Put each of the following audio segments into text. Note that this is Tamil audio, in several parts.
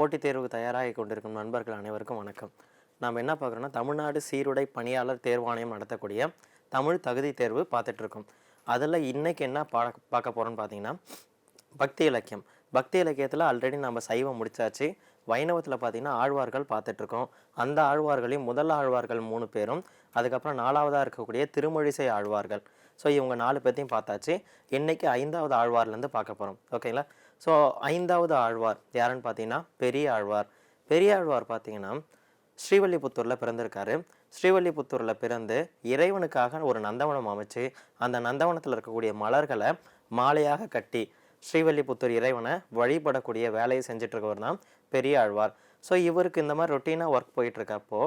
போட்டித் தேர்வு தயாராகி கொண்டிருக்கும் நண்பர்கள் அனைவருக்கும் வணக்கம். நாம் என்ன பார்க்குறோன்னா தமிழ்நாடு சீருடை பணியாளர் தேர்வாணையம் நடத்தக்கூடிய தமிழ் தகுதி தேர்வு பார்த்துட்ருக்கோம் அதில் இன்னைக்கு என்ன பா பார்க்க போகிறோன்னு பார்த்தீங்கன்னா பக்தி இலக்கியம். பக்தி இலக்கியத்தில் ஆல்ரெடி நம்ம சைவம் முடித்தாச்சு வைணவத்தில் பார்த்தீங்கன்னா ஆழ்வார்கள் பார்த்துட்ருக்கோம் அந்த ஆழ்வார்களையும் முதல் ஆழ்வார்கள் மூணு பேரும் அதுக்கப்புறம் நாலாவதாக இருக்கக்கூடிய திருமொழிசை ஆழ்வார்கள். ஸோ இவங்க நாலு பேர்த்தையும் பார்த்தாச்சு. இன்றைக்கி ஐந்தாவது ஆழ்வார்லேருந்து பார்க்க போகிறோம் ஓகேங்களா ஸோ ஐந்தாவது ஆழ்வார் யாருன்னு பார்த்தீங்கன்னா பெரிய ஆழ்வார். பெரிய ஆழ்வார் பார்த்தீங்கன்னா ஸ்ரீவல்லிபுத்தூரில் பிறந்திருக்காரு. ஸ்ரீவல்லிபுத்தூரில் பிறந்து இறைவனுக்காக ஒரு நந்தவனம் அமைச்சு அந்த நந்தவனத்தில் இருக்கக்கூடிய மலர்களை மாலையாக கட்டி ஸ்ரீவல்லிபுத்தூர் இறைவனை வழிபடக்கூடிய வேலையை செஞ்சிட்ருக்கவர் இருக்கவர் தான் பெரிய ஆழ்வார். ஸோ இவருக்கு இந்த மாதிரி ரொட்டீனாக ஒர்க் போயிட்டு இருக்கப்போ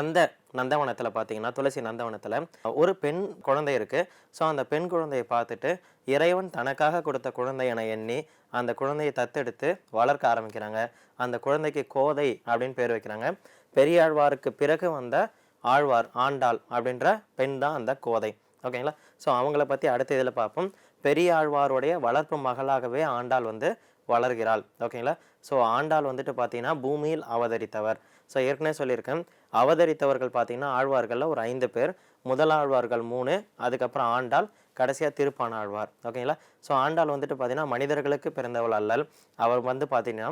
அந்த நந்தவனத்தில் பார்த்தீங்கன்னா துளசி நந்தவனத்தில் ஒரு பெண் குழந்தை இருக்குது ஸோ அந்த பெண் குழந்தையை பார்த்துட்டு இறைவன் தனக்காக கொடுத்த குழந்தை என எண்ணி அந்த குழந்தையை தத்தெடுத்து வளர்க்க ஆரம்பிக்கிறாங்க. அந்த குழந்தைக்கு கோதை அப்படின்னு பேர் வைக்கிறாங்க. பெரியாழ்வாருக்கு பிறகு வந்த ஆழ்வார் ஆண்டாள் அப்படின்ற பெண் தான் அந்த கோதை. ஓகேங்களா? ஸோ அவங்கள பற்றி அடுத்த இதில் பார்ப்போம். பெரியாழ்வாருடைய வளர்ப்பு மகளாகவே ஆண்டாள் வந்து வளர்கிறாள். ஓகேங்களா? ஸோ ஆண்டாள் வந்துட்டு பார்த்தீங்கன்னா பூமியில் அவதரித்தவர். ஸோ ஏற்கனவே சொல்லியிருக்கேன். அவதரித்தவர்கள் பார்த்தீங்கன்னா ஆழ்வார்களில் ஒரு ஐந்து பேர். முதல் ஆழ்வார்கள் மூணு அதுக்கப்புறம் ஆண்டாள் கடைசியாக திருப்பான ஆழ்வார். ஓகேங்களா ஸோ ஆண்டாள் வந்துட்டு பார்த்தீங்கன்னா மனிதர்களுக்கு பிறந்தவள் அல்லல். அவர் வந்து பார்த்தீங்கன்னா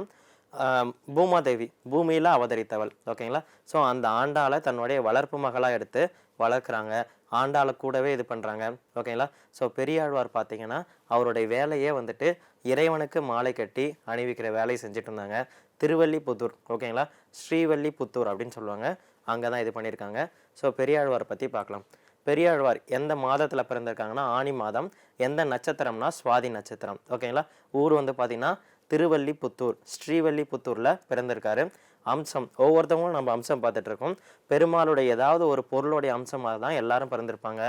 பூமாதேவி பூமியில் அவதரித்தவள். ஓகேங்களா ஸோ அந்த ஆண்டாளை தன்னுடைய வளர்ப்பு மகளாக எடுத்து வளர்க்குறாங்க. ஆண்டாளை கூடவே இது பண்ணுறாங்க ஓகேங்களா ஸோ பெரியாழ்வார் பார்த்தீங்கன்னா அவருடைய வேலையே வந்துட்டு இறைவனுக்கு மாலை கட்டி அணிவிக்கிற வேலையை செஞ்சுட்டு இருந்தாங்க. திருவல்லிபுத்தூர் ஓகேங்களா ஸ்ரீவல்லிபுத்தூர் அப்படின்னு சொல்லுவாங்க. அங்கே தான் இது பண்ணியிருக்காங்க ஸோ பெரியாழ்வார் பற்றி பார்க்கலாம். பெரியாழ்வார் எந்த மாதத்தில் பிறந்திருக்காங்கன்னா? ஆனி மாதம். எந்த நட்சத்திரம்னா? சுவாதி நட்சத்திரம். ஓகேங்களா ஊர் வந்து பார்த்தீங்கன்னா திருவல்லிபுத்தூர். ஸ்ரீவல்லிபுத்தூரில் பிறந்திருக்காரு. அம்சம். ஒவ்வொருத்தவங்களும் நம்ம அம்சம் பார்த்துட்ருக்கோம் பெருமாளுடைய ஏதாவது ஒரு பொருளுடைய அம்சமாக தான் எல்லாரும் பிறந்திருப்பாங்க.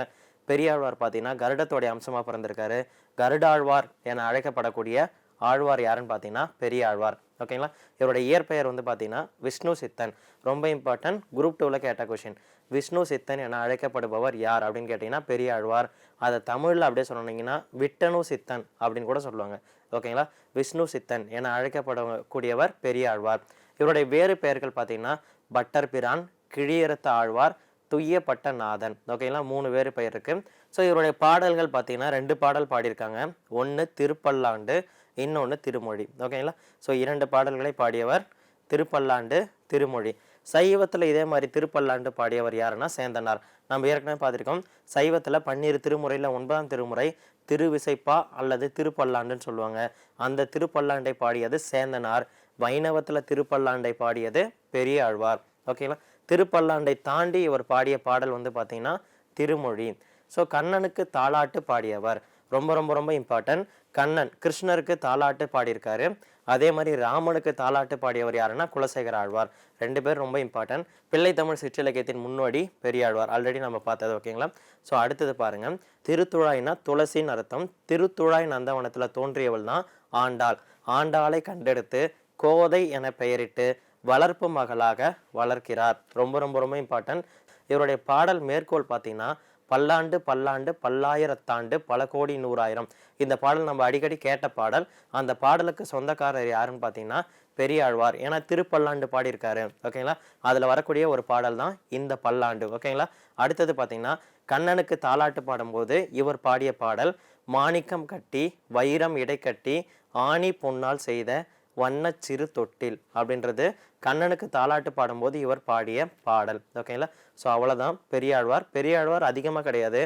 பெரியாழ்வார் பார்த்தீங்கன்னா கருடத்தோடைய அம்சமாக பிறந்திருக்காரு. கருடாழ்வார் என அழைக்கப்படக்கூடிய ஆழ்வார் யாருன்னு பார்த்தீங்கன்னா பெரியாழ்வார். ஓகேங்களா இவருடைய இயற்பெயர் வந்து பார்த்தீங்கன்னா விஷ்ணு சித்தன். ரொம்ப இம்பார்ட்டன்ட் குரூப் டூவில் கேட்ட கொஷின் விஷ்ணு சித்தன் என அழைக்கப்படுபவர் யார் அப்படின்னு கேட்டிங்கன்னா பெரிய ஆழ்வார் அதை தமிழில் அப்படியே சொன்னீங்கன்னா விட்டனு சித்தன் அப்படின்னு கூட சொல்லுவாங்க. ஓகேங்களா விஷ்ணு சித்தன் என அழைக்கப்படக்கூடியவர் பெரிய ஆழ்வார் இவருடைய வேறு பெயர்கள் பார்த்தீங்கன்னா பட்டர் பிரான் கிழியறுத்த ஆழ்வார் துய்யப்பட்ட நாதன் ஓகேங்களா மூணு வேறு பெயர் இருக்குது ஸோ இவருடைய பாடல்கள் பார்த்தீங்கன்னா ரெண்டு பாடல் பாடியிருக்காங்க. ஒன்று திருப்பல்லாண்டு இன்னொன்று திருமொழி. ஓகேங்களா? ஸோ இரண்டு பாடல்களை பாடியவர் திருப்பல்லாண்டு திருமொழி. சைவத்தில் இதே மாதிரி திருப்பல்லாண்டு பாடியவர் யாருன்னா சேந்தனார். நம்ம ஏற்கனவே பார்த்துருக்கோம். சைவத்தில் பன்னிரு திருமுறையில் ஒன்பதாம் திருமுறை திருவிசைப்பா அல்லது திருப்பல்லாண்டுன்னு சொல்லுவாங்க. அந்த திருப்பல்லாண்டை பாடியது சேந்தனார். வைணவத்தில் திருப்பல்லாண்டை பாடியது பெரிய ஆழ்வார் ஓகேங்களா? திருப்பல்லாண்டை தாண்டி இவர் பாடிய பாடல் வந்து பார்த்திங்கன்னா திருமொழி. ஸோ கண்ணனுக்கு தாளாட்டு பாடியவர். ரொம்ப ரொம்ப ரொம்ப இம்பார்ட்டன்ட் கண்ணன் கிருஷ்ணருக்கு தாலாட்டு பாடியிருக்காரு. அதே மாதிரி ராமனுக்கு தாலாட்டு பாடியவர் யாருன்னா குலசேகர ஆழ்வார். ரெண்டு பேர் ரொம்ப இம்பார்ட்டன்ட் பிள்ளை தமிழ் சிற்றிலக்கியத்தின் முன்னோடி பெரியாழ்வார். ஆல்ரெடி நம்ம பார்த்தது ஓகேங்களா ஸோ அடுத்தது பாருங்கள் திருத்துழாய்னா துளசின்னு அர்த்தம். திருத்துழாய் நந்தவனத்தில் தோன்றியவள் தான் ஆண்டாள். ஆண்டாளை கண்டெடுத்து கோதை என பெயரிட்டு வளர்ப்பு மகளாக வளர்க்கிறார். ரொம்ப ரொம்ப ரொம்ப இம்பார்ட்டன்ட் இவருடைய பாடல் மேற்கோள் பார்த்தீங்கன்னா பல்லாண்டு பல்லாண்டு பல்லாயிரத்தாண்டு பல கோடி நூறாயிரம். இந்த பாடல் நம்ம அடிக்கடி கேட்ட பாடல். அந்த பாடலுக்கு சொந்தக்காரர் யாருன்னு பார்த்தீங்கன்னா பெரியாழ்வார். ஏன்னா திருப்பல்லாண்டு பாடியிருக்காரு. ஓகேங்களா அதில் வரக்கூடிய ஒரு பாடல் தான் இந்த பல்லாண்டு. ஓகேங்களா அடுத்தது பார்த்தீங்கன்னா கண்ணனுக்கு தாலாட்டு பாடும்போது இவர் பாடிய பாடல் மாணிக்கம் கட்டி வைரம் இடை கட்டி ஆணி பொன்னால் செய்த வண்ணச்சிறு தொட்டில் அப்படின்றது கண்ணனுக்கு தாலாட்டு பாடும்போது இவர் பாடிய பாடல். ஓகேங்களா ஸோ அவ்வளோதான் பெரியாழ்வார். பெரியாழ்வார் அதிகமாக கிடையாது.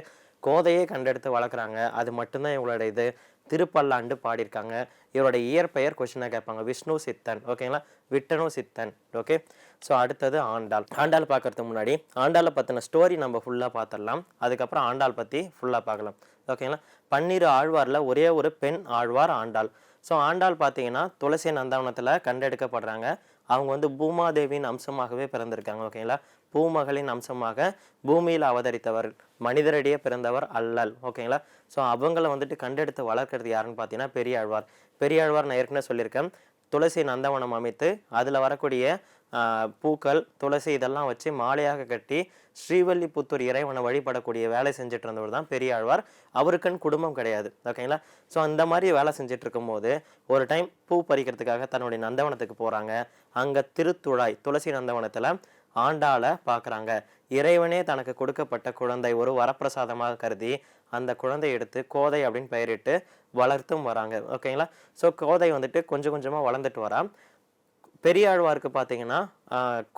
கோதையை கண்டெடுத்து வளர்க்குறாங்க. அது மட்டும்தான் இவங்களோட இது. திருப்பல்லாண்டு பாடியிருக்காங்க. இவரோட இயற்பெயர் கொஷினாக கேட்பாங்க. விஷ்ணு சித்தன். ஓகேங்களா விட்டனு சித்தன். ஓகே ஸோ அடுத்தது ஆண்டாள். ஆண்டாள் பார்க்கறதுக்கு முன்னாடி ஆண்டாளை பற்றின ஸ்டோரி நம்ம ஃபுல்லாக பார்த்துடலாம் அதுக்கப்புறம் ஆண்டாள் பற்றி ஃபுல்லாக பார்க்கலாம். ஓகேங்களா பன்னிரு ஆழ்வாரில் ஒரே ஒரு பெண் ஆழ்வார் ஆண்டாள். ஸோ ஆண்டாள் பார்த்தீங்கன்னா துளசி நந்தவனத்தில் கண்டெடுக்கப்படுறாங்க. அவங்க வந்து பூமாதேவியின் அம்சமாகவே பிறந்திருக்காங்க ஓகேங்களா பூமகளின் அம்சமாக பூமியில் அவதரித்தவர் மனிதரிடையே பிறந்தவர் அல்லல் ஓகேங்களா ஸோ அவங்கள வந்துட்டு கண்டெடுத்து வளர்க்கறது யாருன்னு பார்த்தீங்கன்னா பெரியாழ்வார். பெரியாழ்வார் நான் ஏற்கனவே சொல்லியிருக்கேன். துளசி நந்தவனம் அமைத்து அதில் வரக்கூடிய பூக்கள் துளசி இதெல்லாம் வச்சு மாலையாக கட்டி ஸ்ரீவல்லிபுத்தூர் இறைவனை வழிபடக்கூடிய வேலை செஞ்சுட்டு இருந்தவர் தான் பெரியாழ்வார். அவருக்குன்னு குடும்பம் கிடையாது. ஓகேங்களா? ஸோ அந்த மாதிரி வேலை செஞ்சுட்டு இருக்கும்போது ஒரு டைம் பூ பறிக்கிறதுக்காக தன்னுடைய நந்தவனத்துக்கு போகிறாங்க அங்கே திருத்துழாய் துளசி நந்தவனத்தில் ஆண்டாளை பார்க்குறாங்க இறைவனே தனக்கு கொடுக்கப்பட்ட குழந்தை ஒரு வரப்பிரசாதமாக கருதி அந்த குழந்தையை எடுத்து கோதை அப்படின்னு பெயரிட்டு வளர்த்தும் வராங்க. ஓகேங்களா? ஸோ கோதை வந்துட்டு கொஞ்சம் கொஞ்சமாக வளர்ந்துட்டு வரான் பெரியாழ்வாருக்கு பார்த்தீங்கன்னா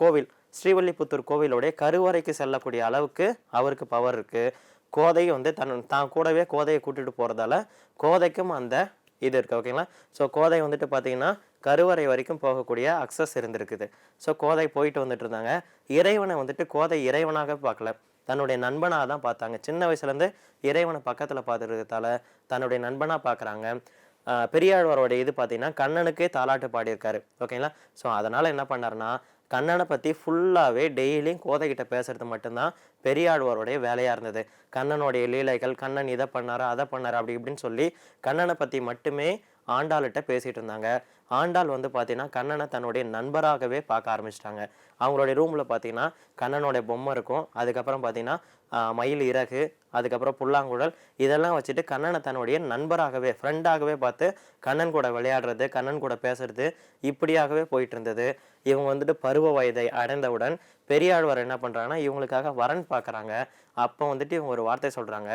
கோவில் ஸ்ரீவல்லிபுத்தூர் கோவிலுடைய கருவறைக்கு செல்லக்கூடிய அளவுக்கு அவருக்கு பவர் இருக்குது கோதை வந்து தன் தான் கூடவே கோதையை கூட்டிகிட்டு போகிறதால கோதைக்கும் அந்த இது இருக்குது ஓகேங்களா ஸோ கோதை வந்துட்டு பார்த்தீங்கன்னா கருவறை வரைக்கும் போகக்கூடிய அக்சஸ் இருந்திருக்குது. ஸோ கோதை போயிட்டு வந்துட்டு இருந்தாங்க. இறைவனை வந்துட்டு கோதை இறைவனாக பார்க்கல. தன்னுடைய நண்பனாக தான் பார்த்தாங்க. சின்ன வயசுலேருந்து இறைவனை பக்கத்தில் பார்த்துருக்கதால தன்னுடைய நண்பனாக பார்க்குறாங்க. பெரியாழ்வாரோட இது பார்த்தீங்கன்னா கண்ணனுக்கே தாலாட்டு பாடியிருக்காரு. ஓகேங்களா? ஸோ அதனால் என்ன பண்ணாருன்னா கண்ணனை பற்றி ஃபுல்லாகவே டெய்லியும் கோதைகிட்ட பேசுறது மட்டும்தான் பெரியாழ்வாருடைய வேலையாக இருந்தது. கண்ணனுடைய லீலைகள் கண்ணன் இதை பண்ணாரு அதை பண்ணாரு அப்படி இப்படின்னு சொல்லி கண்ணனை பற்றி மட்டுமே ஆண்டாள்கிட்ட பேசிகிட்டு இருந்தாங்க. ஆண்டாள் வந்து பார்த்தீங்கன்னா கண்ணனை தன்னுடைய நண்பராகவே பார்க்க ஆரம்பிச்சிட்டாங்க. அவங்களுடைய ரூமில் பார்த்தீங்கன்னா கண்ணனுடைய பொம்மை இருக்கும். அதுக்கப்புறம் பார்த்தீங்கன்னா மயில் இறகு அதுக்கப்புறம் புல்லாங்குழல் இதெல்லாம் வச்சுட்டு கண்ணனை தன்னுடைய நண்பராகவே ஃப்ரெண்டாகவே பார்த்து கண்ணன் கூட விளையாடுறது கண்ணன் கூட பேசுறது இப்படியாகவே போயிட்டு இருந்தது இவங்க வந்துட்டு பருவ வயதை அடைந்தவுடன் பெரியாழ்வார் என்ன பண்ணுறாங்கன்னா இவங்களுக்காக வரன் பார்க்குறாங்க. அப்போ வந்துட்டு இவங்க ஒரு வார்த்தை சொல்கிறாங்க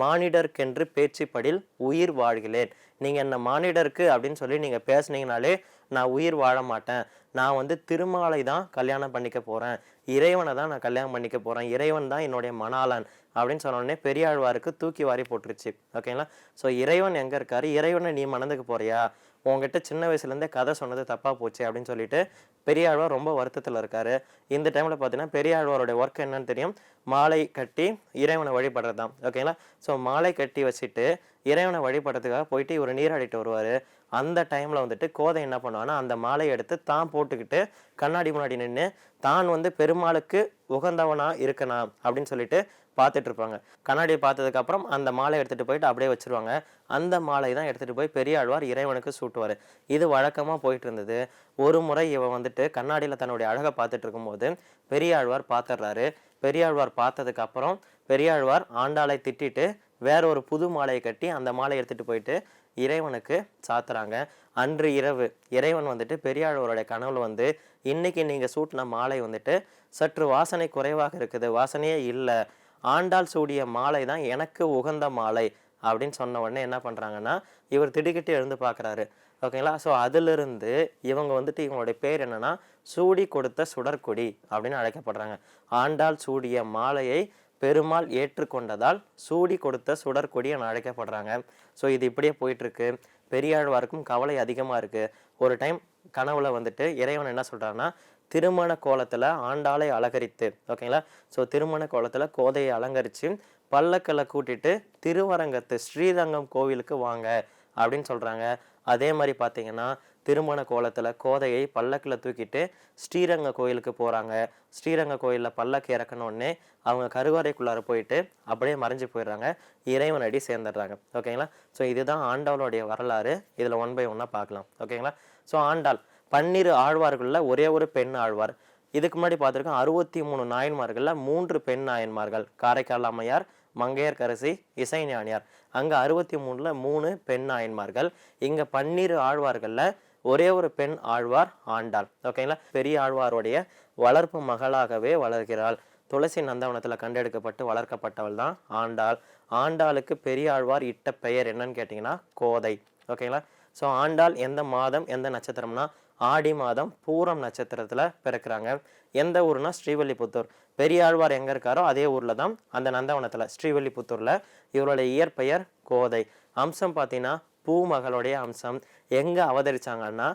மானிடர்க்கென்று பேச்சுப்படில் உயிர் வாழ்கிறேன். நீங்கள் என்ன மானிடருக்கு அப்படின்னு சொல்லி நீங்கள் பேசுனீங்கனாலே நான் உயிர் வாழ மாட்டேன். நான் வந்து திருமாலை தான் கல்யாணம் பண்ணிக்க போகிறேன் இறைவனை தான் நான் கல்யாணம் பண்ணிக்க போகிறேன் இறைவன் தான் என்னுடைய மணாளன் அப்படின்னு சொன்னோடனே பெரியாழ்வாருக்கு தூக்கி வாரி போட்டுருச்சு. ஓகேங்களா ஸோ இறைவன் எங்கே இருக்காரு? இறைவனை நீ மணந்துக்கு போறியா? உங்ககிட்ட சின்ன வயசுலேருந்தே கதை சொன்னது தப்பாக போச்சு அப்படின்னு சொல்லிட்டு பெரியாழ்வார் ரொம்ப வருத்தத்தில் இருக்காரு. இந்த டைமில் பார்த்தீங்கன்னா பெரியாழ்வாருடைய ஒர்க் என்னன்னு தெரியும்? மாலை கட்டி இறைவனை வழிபடுறது தான் ஓகேங்களா ஸோ மாலை கட்டி வச்சுட்டு இறைவனை வழிபடுறதுக்காக போயிட்டு இவர் நீராடிட்டு வருவார். அந்த டைமில் வந்துட்டு கோதை என்ன பண்ணுவான்னா அந்த மாலையை எடுத்து தான் போட்டுக்கிட்டு கண்ணாடி முன்னாடி நின்று தான் வந்து பெருமாளுக்கு உகந்தவனா இருக்கனா? அப்படின்னு சொல்லிட்டு பார்த்துட்டு இருப்பாங்க. கண்ணாடியை பார்த்ததுக்கப்புறம் அந்த மாலை எடுத்துட்டு போயிட்டு அப்படியே வச்சுருவாங்க. அந்த மாலை தான் எடுத்துகிட்டு போய் பெரியாழ்வார் இறைவனுக்கு சூட்டுவார். இது வழக்கமாக போயிட்டு இருந்தது. ஒரு முறை இவன் வந்துட்டு கண்ணாடியில் தன்னுடைய அழகை பார்த்துட்டு இருக்கும்போது பெரியாழ்வார் பார்த்துடுறாரு. பெரியாழ்வார் பார்த்ததுக்கப்புறம் பெரியாழ்வார் ஆண்டாளை திட்டிட்டு வேற ஒரு புது மாலையை கட்டி அந்த மாலையை எடுத்துட்டு போயிட்டு இறைவனுக்கு சாத்துறாங்க. அன்று இரவு இறைவன் வந்துட்டு பெரியாழ்வருடைய கனவுல வந்து இன்னைக்கு நீங்கள் சூட்டின மாலை வந்துட்டு சற்று வாசனை குறைவாக இருக்குது வாசனையே இல்லை. ஆண்டாள் சூடிய மாலை தான் எனக்கு உகந்த மாலை. அப்படின்னு சொன்ன உடனே என்ன பண்ணுறாங்கன்னா இவர் திடுக்கிட்டு எழுந்து பார்க்குறாரு ஓகேங்களா? ஸோ அதிலிருந்து இவங்க வந்துட்டு இவங்களுடைய பேர் என்னென்னா சூடி கொடுத்த சுடற்கொடி அப்படின்னு அழைக்கப்படுறாங்க. ஆண்டாள் சூடிய மாலையை பெருமாள் ஏற்றுக்கொண்டதால் சூடி கொடுத்த சுடற்கொடி என அழைக்கப்படுறாங்க. ஸோ இது இப்படியே போயிட்டுருக்கு. பெரியாழ்வாருக்கும் கவலை அதிகமாக இருக்குது ஒரு டைம் கனவுல வந்துட்டு இறைவன் என்ன சொல்கிறான்னா திருமண கோலத்தில் ஆண்டாளை அலங்கரித்து ஓகேங்களா ஸோ திருமண கோலத்தில் கோதையை அலங்கரித்து பல்லக்களை கூட்டிட்டு திருவரங்கத்து ஸ்ரீரங்கம் கோவிலுக்கு வாங்க அப்படின்னு சொல்கிறாங்க அதே மாதிரி பார்த்தீங்கன்னா திருமண கோலத்தில் கோதையை பல்லக்கில் தூக்கிட்டு ஸ்ரீரங்க கோயிலுக்கு போகிறாங்க ஸ்ரீரங்க கோயிலில் பல்லக்கு இறக்கணுன்னே அவங்க கருவறைக்குள்ளார போயிட்டு அப்படியே மறைஞ்சு போயிடுறாங்க. இறைவனடி சேர்ந்துடுறாங்க. ஓகேங்களா? ஸோ இதுதான் ஆண்டாளுடைய வரலாறு. இதில் ஒன் பை ஒன்னாக பார்க்கலாம். ஓகேங்களா? ஸோ ஆண்டாள் பன்னிரு ஆழ்வார்களில் ஒரே ஒரு பெண் ஆழ்வார். இதுக்கு முன்னாடி பார்த்துருக்கோம் அறுபத்தி மூணு நாயன்மார்களில் மூன்று பெண் நாயன்மார்கள். காரைக்கால் அம்மையார் மங்கையர்கரசி இசை ஞானியார் அங்கே அறுபத்தி மூணில் மூணு பெண் நாயன்மார்கள். இங்கே பன்னிரு ஆழ்வார்களில் ஒரே ஒரு பெண் ஆழ்வார் ஆண்டாள். ஓகேங்களா பெரிய ஆழ்வாருடைய வளர்ப்பு மகளாகவே வளர்கிறாள். துளசி நந்தவனத்தில் கண்டெடுக்கப்பட்டு வளர்க்கப்பட்டவள் தான் ஆண்டாள். ஆண்டாளுக்கு பெரிய ஆழ்வார் இட்ட பெயர் என்னன்னு கேட்டிங்கன்னா கோதை. ஓகேங்களா ஸோ ஆண்டாள் எந்த மாதம் எந்த நட்சத்திரம்னா ஆடி மாதம் பூரம் நட்சத்திரத்தில் பிறக்கிறாங்க. எந்த ஊர்னா ஸ்ரீவல்லிபுத்தூர். பெரியாழ்வார் எங்கே இருக்காரோ அதே ஊரில் தான் அந்த நந்தவனத்தில் ஸ்ரீவல்லிபுத்தூரில் இவருடைய இயற்பெயர் கோதை. அம்சம் பார்த்தீங்கன்னா பூமகளுடைய அம்சம் எங்கே அவதரிச்சாங்கன்னா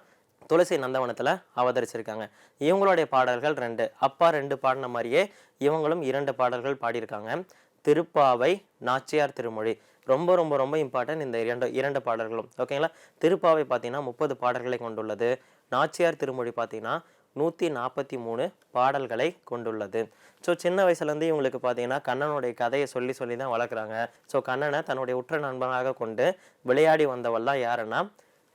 துளசி நந்தவனத்தில் அவதரிச்சிருக்காங்க. இவங்களுடைய பாடல்கள் ரெண்டு. அப்பா ரெண்டு பாடின மாதிரியே இவங்களும் இரண்டு பாடல்கள் பாடியிருக்காங்க. திருப்பாவை நாச்சியார் திருமொழி. ரொம்ப ரொம்ப ரொம்ப இம்பார்ட்டன்ட் இந்த இரண்டு இரண்டு பாடல்களும். ஓகேங்களா? திருப்பாவை பார்த்தீங்கன்னா முப்பது பாடல்களை கொண்டுள்ளது. நாச்சியார் திருமொழி பார்த்தீங்கன்னா நூற்றி நாற்பத்தி மூணு பாடல்களை கொண்டுள்ளது. ஸோ சின்ன வயசுலேருந்து இவங்களுக்கு பார்த்தீங்கன்னா கண்ணனுடைய கதையை சொல்லி சொல்லி தான் வளர்க்குறாங்க. ஸோ கண்ணனை தன்னுடைய உற்ற நண்பனாக கொண்டு விளையாடி வந்தவள் தான் யாருன்னா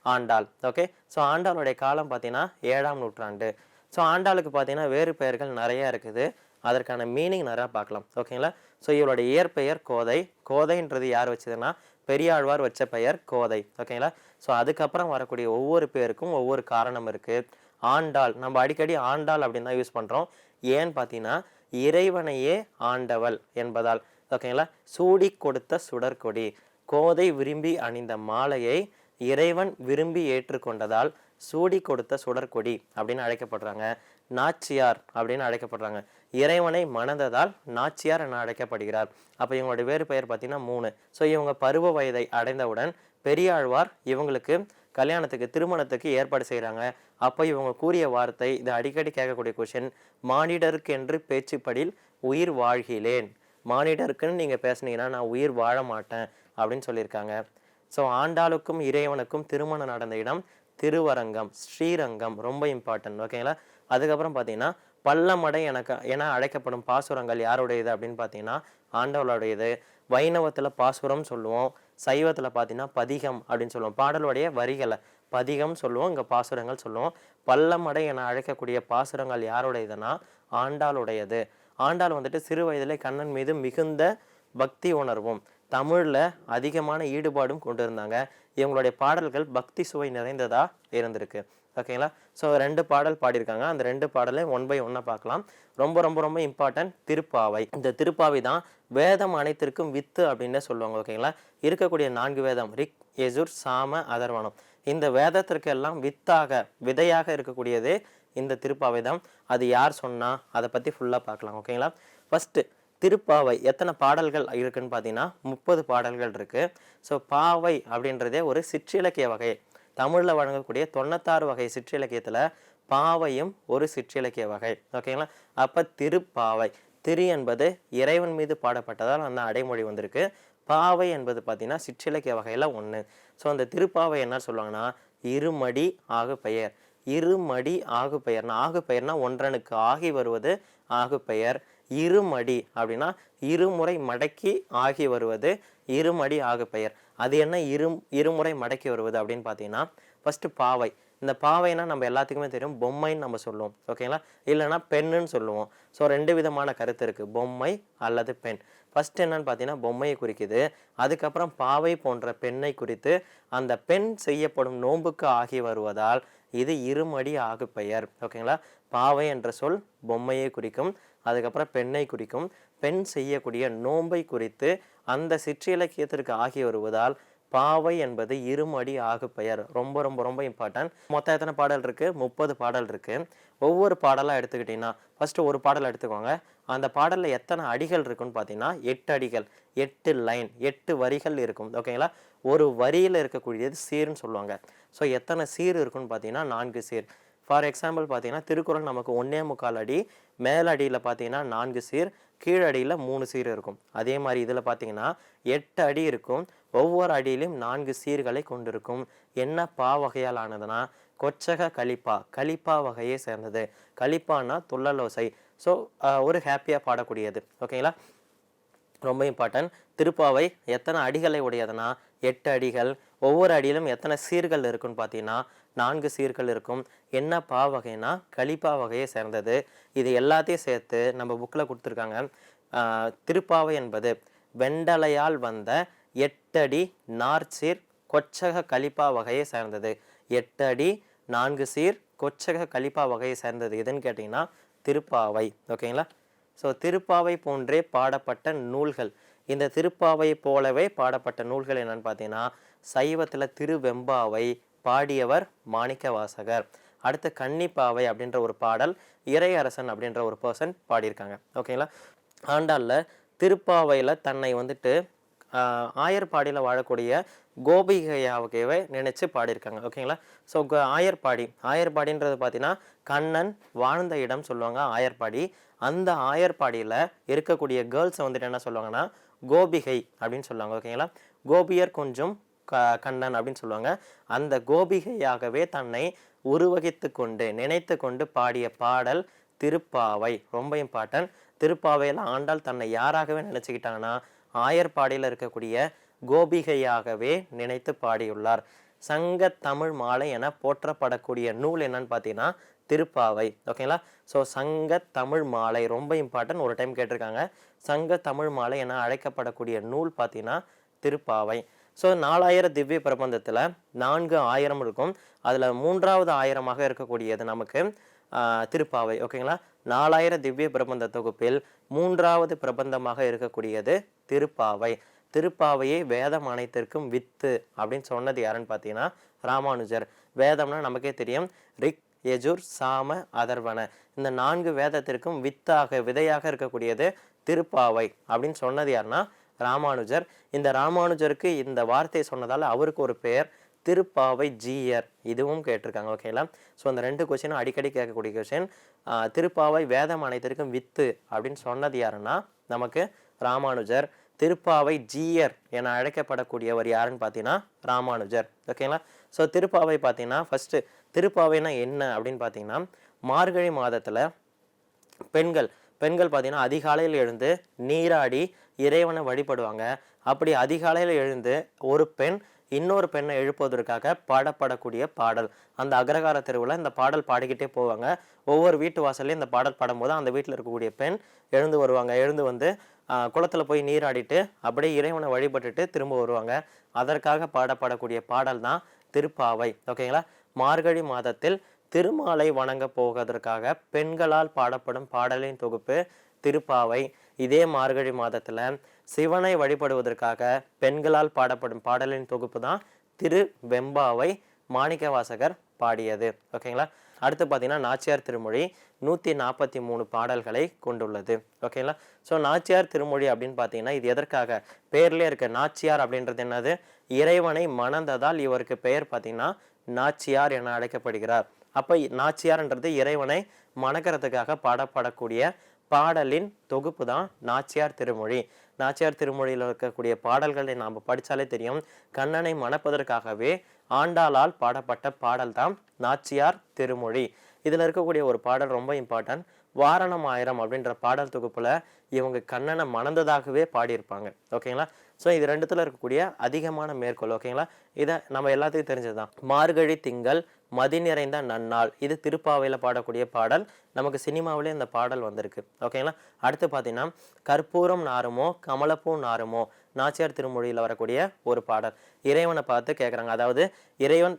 ஆண்டாள். ஓகே ஸோ ஆண்டாளுடைய காலம் பார்த்தீங்கன்னா ஏழாம் நூற்றாண்டு. ஸோ ஆண்டாளுக்கு பார்த்தீங்கன்னா வேறு பெயர்கள் நிறையா இருக்குது. அதற்கான மீனிங் நிறையா பார்க்கலாம். ஓகேங்களா ஸோ இவருடைய இயற்பெயர் கோதை. கோதைன்றது யார் வச்சதுன்னா பெரியாழ்வார் வச்ச பெயர் கோதை. ஓகேங்களா ஸோ அதுக்கப்புறம் வரக்கூடிய ஒவ்வொரு பேருக்கும் ஒவ்வொரு காரணம் இருக்குது ஆண்டாள். நம்ம அடிக்கடி ஆண்டாள் அப்படின்னு தான் யூஸ் பண்ணுறோம் ஏன்னு பார்த்தீங்கன்னா இறைவனையே ஆண்டவள் என்பதால். ஓகேங்களா சூடி கொடுத்த சுடற்கொடி. கோதை விரும்பி அணிந்த மாலையை இறைவன் விரும்பி ஏற்றுக்கொண்டதால் சூடி கொடுத்த சுடற்கொடி அப்படின்னு அழைக்கப்படுறாங்க. நாச்சியார் அப்படின்னு அழைக்கப்படுறாங்க. இறைவனை மணந்ததால் நாச்சியார் என அழைக்கப்படுகிறார். அப்போ இவங்களுடைய வேறு பெயர் பார்த்தீங்கன்னா மூணு. ஸோ இவங்க பருவ வயதை அடைந்தவுடன் பெரியாழ்வார் இவங்களுக்கு கல்யாணத்துக்கு திருமணத்துக்கு ஏற்பாடு செய்கிறாங்க அப்போ இவங்க கூறிய வார்த்தை இது அடிக்கடி கேட்கக்கூடிய கொஷின் மானிடருக்கு என்று பேச்சுப்படில் உயிர் வாழ்கிலேன் மானிடருக்குன்னு நீங்கள் பேசுனீங்கன்னா நான் உயிர் வாழ மாட்டேன் அப்படின்னு சொல்லியிருக்காங்க. ஸோ ஆண்டாளுக்கும் இறைவனுக்கும் திருமணம் நடந்த இடம் திருவரங்கம் ஸ்ரீரங்கம் ரொம்ப இம்பார்ட்டன்ட் ஓகேங்களா அதுக்கப்புறம் பார்த்தீங்கன்னா பள்ளமடை எனக்கு என அழைக்கப்படும் பாசுரங்கள் யாருடையது அப்படின்னு பார்த்தீங்கன்னா ஆண்டவளுடையது. வைணவத்தில் பாசுரம் சொல்லுவோம் சைவத்தில் பார்த்தீங்கன்னா பதிகம் அப்படின்னு சொல்லுவோம். பாடலுடைய வரிகளை பதிகம் சொல்லுவோம் இங்கே பாசுரங்கள் சொல்லுவோம். பல்லமடை என அழைக்கக்கூடிய பாசுரங்கள் யாருடையதுன்னா ஆண்டாளுடையது. ஆண்டாள் வந்துட்டு சிறு வயதில் கண்ணன் மீது மிகுந்த பக்தி உணர்வும் தமிழில் அதிகமான ஈடுபாடும் கொண்டு இருந்தாங்க இவங்களுடைய பாடல்கள் பக்தி சுவை நிறைந்ததாக இருந்திருக்கு. ஓகேங்களா? ஸோ ரெண்டு பாடல் பாடியிருக்காங்க. அந்த ரெண்டு பாடலையும் ஒன் பை ஒன்னாக பார்க்கலாம். ரொம்ப ரொம்ப ரொம்ப இம்பார்ட்டன்ட் திருப்பாவை. இந்த திருப்பாவை தான் வேதம் அனைத்திற்கும் வித்து அப்படின்னு சொல்லுவாங்க ஓகேங்களா? இருக்கக்கூடிய நான்கு வேதம் ரிக் எசுர் சாம அதர்வனம். இந்த வேதத்திற்கு எல்லாம் வித்தாக விதையாக இருக்கக்கூடியது இந்த திருப்பாவை தான் அது யார் சொன்னா? அதை பற்றி ஃபுல்லாக பார்க்கலாம் ஓகேங்களா ஃபஸ்ட்டு திருப்பாவை எத்தனை பாடல்கள் இருக்குன்னு பார்த்தீங்கன்னா முப்பது பாடல்கள் இருக்குது ஸோ பாவை அப்படின்றதே ஒரு சிற்றிலக்கிய வகை. தமிழில் வழங்கக்கூடிய தொண்ணூத்தாறு வகை சிற்றிலக்கியத்தில் பாவையும் ஒரு சிற்றிலக்கிய வகை ஓகேங்களா அப்போ திருப்பாவை திரு என்பது இறைவன் மீது பாடப்பட்டதால் அந்த அடைமொழி வந்திருக்கு. பாவை என்பது பார்த்தீங்கன்னா சிற்றிலக்கிய வகையில் ஒன்று ஸோ அந்த திருப்பாவை என்ன சொல்லுவாங்கன்னா இருமடி ஆகு பெயர் இருமடி ஆகு பெயர்னா ஆகு பெயர்னா ஒன்றனுக்கு ஆகி வருவது ஆகு பெயர் இருமடி அப்படின்னா இருமுறை மடக்கி ஆகி வருவது இருமடி ஆகு பெயர் அது என்ன இரு இருமுறை மடக்கி வருவது அப்படின்னு பார்த்தீங்கன்னா ஃபஸ்ட்டு பாவை. இந்த பாவைனா நம்ம எல்லாத்துக்குமே தெரியும். பொம்மைன்னு நம்ம சொல்லுவோம். ஓகேங்களா இல்லைன்னா பெண்ணுன்னு சொல்லுவோம். ஸோ ரெண்டு விதமான கருத்து இருக்குது பொம்மை அல்லது பெண். ஃபஸ்ட் என்னன்னு பார்த்தீங்கன்னா பொம்மையை குறிக்குது. அதுக்கப்புறம் பாவை போன்ற பெண்ணை குறித்து அந்த பெண் செய்யப்படும் நோன்புக்கு ஆகி வருவதால் இது இருமடி ஆகு பெயர் ஓகேங்களா பாவை என்ற சொல் பொம்மையை குறிக்கும். அதுக்கப்புறம் பெண்ணை குறிக்கும். பெண் செய்யக்கூடிய நோன்பை குறித்து அந்த சிற்றிலக்கியத்திற்கு ஆகி வருவதால் பாவை என்பது இருமடி ஆகு பெயர். ரொம்ப ரொம்ப ரொம்ப இம்பார்ட்டன்ட் மொத்தம் எத்தனை பாடல் இருக்குது முப்பது பாடல் இருக்குது ஒவ்வொரு பாடலாக எடுத்துக்கிட்டிங்கன்னா ஃபஸ்ட்டு ஒரு பாடல் எடுத்துக்கோங்க. அந்த பாடலில் எத்தனை அடிகள் இருக்குன்னு பார்த்தீங்கன்னா எட்டு அடிகள். எட்டு லைன் எட்டு வரிகள் இருக்கும். ஓகேங்களா ஒரு வரியில் இருக்கக்கூடியது சீர்னு சொல்லுவாங்க. ஸோ எத்தனை சீர் இருக்குன்னு பார்த்தீங்கன்னா நான்கு சீர். ஃபார் எக்ஸாம்பிள் பார்த்தீங்கன்னா திருக்குறள் நமக்கு ஒன்றே முக்கால் அடி மேலடியில் பார்த்தீங்கன்னா நான்கு சீர் கீழடியில் மூணு சீர் இருக்கும். அதே மாதிரி இதில் பார்த்தீங்கன்னா எட்டு அடி இருக்கும். ஒவ்வொரு அடியிலும் நான்கு சீர்களை கொண்டிருக்கும். என்ன பா வகையால் ஆனதுன்னா கொச்சக கலிப்பா. கலிப்பா வகையை சேர்ந்தது. கலிப்பான்னா துள்ளலோசை. ஸோ ஒரு ஹாப்பியாக பாடக்கூடியது. ஓகேங்களா ரொம்ப இம்பார்ட்டன்ட் திருப்பாவை எத்தனை அடிகளை உடையதுன்னா எட்டு அடிகள். ஒவ்வொரு அடியிலும் எத்தனை சீர்கள் இருக்குன்னு பார்த்தீங்கன்னா நான்கு சீர்கள் இருக்கும். என்ன பா வகைனா கலிப்பா வகையை சேர்ந்தது. இது எல்லாத்தையும் சேர்த்து நம்ம புக்கில் கொடுத்துருக்காங்க. திருப்பாவை என்பது வெண்டலையால் வந்த எட்டடி நார்சீர் கொச்சக கலிப்பா வகையை சேர்ந்தது. எட்டடி நான்கு சீர் கொச்சக கலிப்பா வகையை சேர்ந்தது. எதுன்னு கேட்டிங்கன்னா திருப்பாவை. ஓகேங்களா? ஸோ திருப்பாவை போன்றே பாடப்பட்ட நூல்கள். இந்த திருப்பாவை போலவே பாடப்பட்ட நூல்கள் என்னென்னு பார்த்தீங்கன்னா சைவத்தில் திருவெம்பாவை பாடியவர் மாணிக்க வாசகர் அடுத்து கன்னிப்பாவை அப்படின்ற ஒரு பாடல் இறையரசன் அப்படின்ற ஒரு பர்சன் பாடியிருக்காங்க. ஓகேங்களா? ஆண்டாளில் திருப்பாவையில் தன்னை வந்துட்டு ஆயர்பாடியில் வாழக்கூடிய கோபிகையாகவே நினச்சி பாடியிருக்காங்க. ஓகேங்களா ஸோ ஆயர்பாடி. ஆயர்பாடின்றது பார்த்தீங்கன்னா கண்ணன் வாழ்ந்த இடம் சொல்லுவாங்க ஆயர்பாடி. அந்த ஆயர்பாடியில் இருக்கக்கூடிய கேர்ள்ஸை வந்துட்டு என்ன சொல்லுவாங்கன்னா கோபிகை அப்படின்னு சொல்லுவாங்க. ஓகேங்களா கோபியர் கொஞ்சம் க கண்ணன் அப்படின்னு சொல்லுவாங்க. அந்த கோபிகையாகவே தன்னை உருவகித்து கொண்டு நினைத்து கொண்டு பாடிய பாடல் திருப்பாவை. ரொம்ப இம்பார்ட்டன்ட் திருப்பாவையில் ஆண்டாள் தன்னை யாராகவே நினச்சிக்கிட்டாங்கன்னா ஆயர்பாடியில் இருக்கக்கூடிய கோபிகையாகவே நினைத்து பாடியுள்ளார். சங்க தமிழ் மாலை என போற்றப்படக்கூடிய நூல் என்னன்னு பார்த்தீங்கன்னா திருப்பாவை. ஓகேங்களா? ஸோ சங்க தமிழ் மாலை ரொம்ப இம்பார்ட்டன்ட் ஒரு டைம் கேட்டிருக்காங்க. சங்க தமிழ் மாலை என அழைக்கப்படக்கூடிய நூல் பார்த்தீங்கன்னா திருப்பாவை. ஸோ நாலாயிரம் திவ்ய பிரபந்தத்தில் நான்கு ஆயிரம் இருக்கும். அதில் மூன்றாவது ஆயிரமாக இருக்கக்கூடியது நமக்கு திருப்பாவை. ஓகேங்களா? நாலாயிரம் திவ்ய பிரபந்த தொகுப்பில் மூன்றாவது பிரபந்தமாக இருக்கக்கூடியது திருப்பாவை. திருப்பாவையே வேதம் அனைத்திற்கும் வித்து அப்படின்னு சொன்னது யாருன்னு பார்த்தீங்கன்னா ராமானுஜர். வேதம்னா நமக்கே தெரியும் ரிக் எஜுர் சாம அதர்வன. இந்த நான்கு வேதத்திற்கும் வித்தாக விதையாக இருக்கக்கூடியது திருப்பாவை அப்படின்னு சொன்னது யாருன்னா ராமானுஜர். இந்த ராமானுஜருக்கு இந்த வார்த்தை சொன்னதால் அவருக்கு ஒரு பெயர் திருப்பாவை ஜீயர். இதுவும் கேட்டிருக்காங்க. ஓகேங்களா ஸோ அந்த ரெண்டு கொஷினும் அடிக்கடி கேட்கக்கூடிய கொஷின் திருப்பாவை வேதம் அனைத்திற்கும் வித்து அப்படின்னு சொன்னது யாருன்னா நமக்கு ராமானுஜர். திருப்பாவை ஜீயர் என அழைக்கப்படக்கூடியவர் யாருன்னு பார்த்தீங்கன்னா ராமானுஜர். ஓகேங்களா ஸோ திருப்பாவை பார்த்தீங்கன்னா ஃபஸ்ட்டு திருப்பாவைனா என்ன அப்படின்னு பார்த்தீங்கன்னா மார்கழி மாதத்தில் பெண்கள் பெண்கள் பார்த்தீங்கன்னா அதிகாலையில் எழுந்து நீராடி இறைவனை வழிபடுவாங்க. அப்படி அதிகாலையில் எழுந்து ஒரு பெண் இன்னொரு பெண்ணை எழுப்புவதற்காக பாடப்படக்கூடிய பாடல். அந்த அக்ரகார தெருவில் இந்த பாடல் பாடிக்கிட்டே போவாங்க. ஒவ்வொரு வீட்டு வாசல்லையும் இந்த பாடல் பாடும்போது அந்த வீட்டில் இருக்கக்கூடிய பெண் எழுந்து வருவாங்க. எழுந்து வந்து குளத்தில் போய் நீராடிட்டு அப்படியே இறைவனை வழிபட்டுட்டு திரும்ப வருவாங்க. அதற்காக பாடப்படக்கூடிய பாடல் தான் திருப்பாவை. ஓகேங்களா? மார்கழி மாதத்தில் திருமாலை வணங்க போவதற்காக பெண்களால் பாடப்படும் பாடலின் தொகுப்பு திருப்பாவை. இதே மார்கழி மாதத்தில் சிவனை வழிபடுவதற்காக பெண்களால் பாடப்படும் பாடலின் தொகுப்பு தான் திரு வெம்பாவை மாணிக்கவாசகர் பாடியது. ஓகேங்களா? அடுத்து பார்த்தீங்கன்னா நாச்சியார் திருமொழி நூற்றி நாற்பத்தி மூணு பாடல்களை கொண்டுள்ளது. ஓகேங்களா? ஸோ நாச்சியார் திருமொழி அப்படின்னு பார்த்தீங்கன்னா இது எதற்காக? பேர்லேயே இருக்க. நாச்சியார் அப்படின்றது என்னது? இறைவனை மணந்ததால் இவருக்கு பெயர் பார்த்தீங்கன்னா நாச்சியார் என அழைக்கப்படுகிறார். அப்போ நாச்சியார்ன்றது இறைவனை மணக்கிறதுக்காக பாடப்படக்கூடிய பாடலின் தொகுப்பு தான் நாச்சியார் திருமொழி. நாச்சியார் திருமொழியில் இருக்கக்கூடிய பாடல்களை நாம் படித்தாலே தெரியும். கண்ணனை மணப்பதற்காகவே ஆண்டாளால் பாடப்பட்ட பாடல் தான் நாச்சியார் திருமொழி. இதில் இருக்கக்கூடிய ஒரு பாடல் ரொம்ப இம்பார்ட்டன்ட் வாரணம் ஆயிரம் அப்படின்ற பாடல் தொகுப்பில் இவங்க கண்ணனை மணந்ததாகவே பாடியிருப்பாங்க. ஓகேங்களா? ஸோ இது ரெண்டுத்தில் இருக்கக்கூடிய அதிகமான மேற்கோள். ஓகேங்களா? இதை நம்ம எல்லாத்தையும் தெரிஞ்சதுதான். மார்கழி திங்கள் மதி நிறைந்த நன்னாள். இது திருப்பாவையில் பாடக்கூடிய பாடல். நமக்கு சினிமாவிலே இந்த பாடல் வந்திருக்கு. ஓகேங்களா அடுத்து பார்த்தீங்கன்னா கற்பூரம் நாருமோ கமலப்பூ நாருமோ நாச்சியார் திருமொழியில் வரக்கூடிய ஒரு பாடல். இறைவனை பார்த்து கேட்குறாங்க அதாவது இறைவன்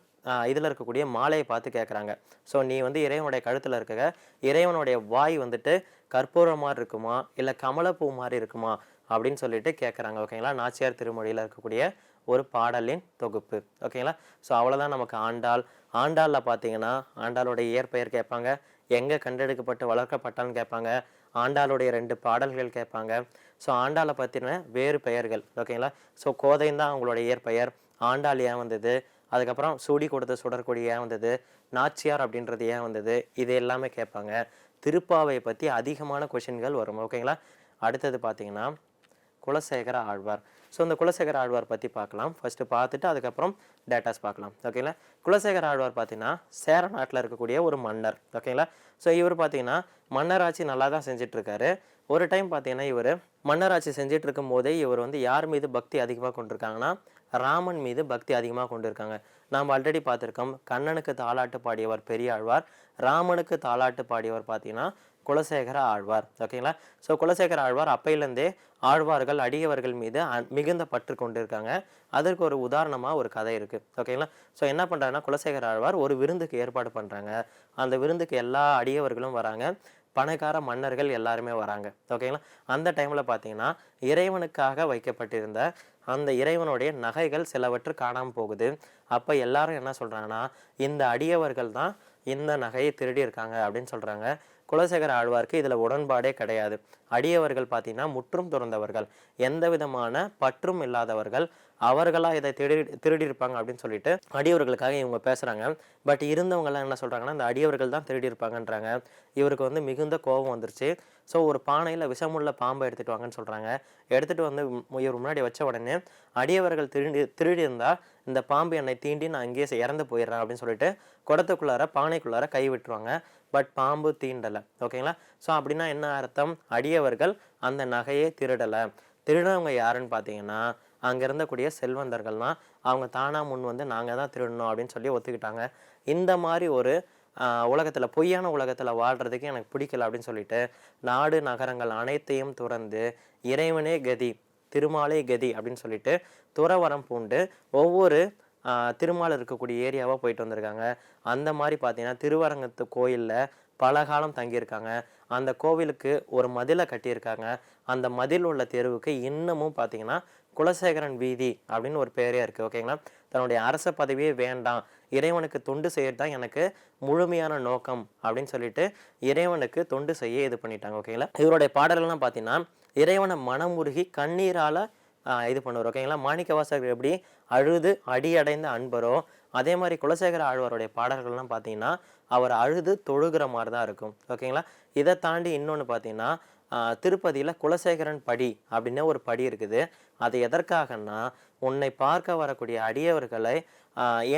இதில் இருக்கக்கூடிய மாலையை பார்த்து கேட்குறாங்க ஸோ நீ வந்து இறைவனுடைய கழுத்தில் இருக்க இறைவனுடைய வாய் வந்துட்டு கற்பூரம் மாதிரி இருக்குமா? இல்லை கமலப்பூ மாதிரி இருக்குமா? அப்படின்னு சொல்லிட்டு கேட்குறாங்க ஓகேங்களா நாச்சியார் திருமொழியில் இருக்கக்கூடிய ஒரு பாடலின் தொகுப்பு. ஓகேங்களா ஸோ அவ்வளோதான் நமக்கு ஆண்டாள். ஆண்டாளில் பார்த்தீங்கன்னா ஆண்டாளுடைய இயற்பெயர் கேட்பாங்க. எங்கே கண்டெடுக்கப்பட்டு வளர்க்கப்பட்டான்னு கேட்பாங்க. ஆண்டாளுடைய ரெண்டு பாடல்கள் கேட்பாங்க. ஸோ ஆண்டாளை பற்றின வேறு பெயர்கள். ஓகேங்களா ஸோ கோதைன்னு தான் அவங்களோட இயற்பெயர். ஆண்டாள் ஏன் வந்தது? அதுக்கப்புறம் சூடி கொடுத்த சுடற்கொடி ஏன் வந்தது? நாச்சியார் அப்படின்றது ஏன் வந்தது? இது எல்லாமே கேட்பாங்க. திருப்பாவை பற்றி அதிகமான கொஷின்கள் வரும். ஓகேங்களா அடுத்தது பார்த்தீங்கன்னா குலசேகர ஆழ்வார். ஸோ இந்த குலசேகர ஆழ்வார் பற்றி பார்க்கலாம். ஃபஸ்ட்டு பார்த்துட்டு அதுக்கப்புறம் டேட்டாஸ் பார்க்கலாம். ஓகேங்களா குலசேகர ஆழ்வார் பார்த்தீங்கன்னா சேர நாட்டில் இருக்கக்கூடிய ஒரு மன்னர். ஓகேங்களா ஸோ இவர் பார்த்தீங்கன்னா மன்னராட்சி நல்லா தான் செஞ்சுட்டு ஒரு டைம் பார்த்தீங்கன்னா இவர் மன்னராட்சி செஞ்சுட்டு இருக்கும் போதே இவர் வந்து யார் மீது பக்தி அதிகமாக கொண்டிருக்காங்கன்னா ராமன் மீது பக்தி அதிகமாக கொண்டிருக்காங்க. நாம் ஆல்ரெடி பார்த்துருக்கோம் கண்ணனுக்கு தாலாட்டு பாடியவர் பெரிய ஆழ்வார் ராமனுக்கு தாலாட்டு பாடியவர் பார்த்தீங்கன்னா குலசேகர ஆழ்வார். ஓகேங்களா ஸோ குலசேகர ஆழ்வார் அப்பையிலேருந்தே ஆழ்வார்கள் அடியவர்கள் மீது மிகுந்த பற்று கொண்டிருக்காங்க. அதற்கு ஒரு உதாரணமாக ஒரு கதை இருக்குது ஓகேங்களா ஸோ என்ன பண்ணுறாங்கன்னா குலசேகர ஆழ்வார் ஒரு விருந்துக்கு ஏற்பாடு பண்ணுறாங்க அந்த விருந்துக்கு எல்லா அடியவர்களும் வராங்க. பணக்கார மன்னர்கள் எல்லாருமே வராங்க. ஓகேங்களா அந்த டைமில் பார்த்தீங்கன்னா இறைவனுக்காக வைக்கப்பட்டிருந்த அந்த இறைவனுடைய நகைகள் சிலவற்று காணாமல் போகுது. அப்போ எல்லாரும் என்ன சொல்கிறாங்கன்னா இந்த அடியவர்கள் தான் இந்த நகையை திருடி இருக்காங்க அப்படின்னு சொல்கிறாங்க குலசேகர ஆழ்வார்க்கு இதில் உடன்பாடே கிடையாது. அடியவர்கள் பார்த்தீங்கன்னா முற்றும் துறந்தவர்கள். எந்த விதமான பற்றும் இல்லாதவர்கள். அவர்களாக இதை திருடி திருடி இருப்பாங்க அப்படின்னு சொல்லிட்டு அடியவர்களுக்காக இவங்க பேசுகிறாங்க பட் இருந்தவங்கலாம் என்ன சொல்கிறாங்கன்னா இந்த அடியவர்கள் தான் திருடியிருப்பாங்கன்றாங்க. இவருக்கு வந்து மிகுந்த கோபம் வந்துருச்சு. ஸோ ஒரு பானையில் விஷமுள்ள பாம்பை எடுத்துகிட்டு வாங்கன்னு சொல்கிறாங்க எடுத்துகிட்டு வந்து இவர் முன்னாடி வச்ச உடனே அடியவர்கள் திருடி திருடி இந்த பாம்பு என்னை தீண்டி நான் அங்கேயே இறந்து போயிடுறேன் அப்படின்னு சொல்லிட்டு குடத்துக்குள்ளார பானைக்குள்ளார கை விட்டுருவாங்க. பட் பாம்பு தீண்டலை. ஓகேங்களா? ஸோ அப்படின்னா என்ன அர்த்தம்? அடியவர்கள் அந்த நகையை திருடலை. திருடவங்க யாருன்னு பார்த்தீங்கன்னா அங்கே இருந்தக்கூடிய செல்வந்தர்கள்னால் அவங்க தானாக முன் வந்து நாங்கள் தான் திருடணும் அப்படின்னு சொல்லி ஒத்துக்கிட்டாங்க. இந்த மாதிரி ஒரு உலகத்தில் பொய்யான உலகத்தில் வாழ்கிறதுக்கு எனக்கு பிடிக்கல அப்படின்னு சொல்லிட்டு நாடு நகரங்கள் அனைத்தையும் துறந்து இறைவனே கதி திருமாலே கதி அப்படின்னு சொல்லிட்டு துறவரம் பூண்டு ஒவ்வொரு ஆஹ், திருமால் இருக்கக்கூடிய ஏரியாவாக போயிட்டு வந்திருக்காங்க. அந்த மாதிரி பார்த்தீங்கன்னா திருவரங்கத்து கோயிலில் பல காலம் தங்கியிருக்காங்க. அந்த கோவிலுக்கு ஒரு மதிலை கட்டியிருக்காங்க. அந்த மதில் உள்ள தெருவுக்கு இன்னமும் பார்த்தீங்கன்னா குலசேகரன் வீதி அப்படின்னு ஒரு பேரே இருக்குது ஓகேங்களா? தன்னுடைய அரச பதவியே வேண்டாம். இறைவனுக்கு தொண்டு செய்யறது தான் எனக்கு முழுமையான நோக்கம் அப்படின்னு சொல்லிட்டு இறைவனுக்கு தொண்டு செய்ய இது பண்ணிட்டாங்க ஓகேங்களா? இவருடைய பாடல்கள்லாம் பார்த்தீங்கன்னா இறைவனை மனமுருகி கண்ணீரால் இது பண்ணுவார் ஓகேங்களா? மாணிக்கவாசகர் எப்படி அழுது அடியடைந்த அன்பரோ அதே மாதிரி குலசேகர ஆழ்வாருடைய பாடல்கள்லாம் பார்த்தீங்கன்னா அவர் அழுது தொழுகிற மாதிரி தான் இருக்கும் ஓகேங்களா? இதை தாண்டி இன்னொன்று பார்த்தீங்கன்னா திருப்பதியில் குலசேகரன் படி அப்படின்னு ஒரு படி இருக்குது. அது எதற்காகன்னா உன்னை பார்க்க வரக்கூடிய அடியவர்களை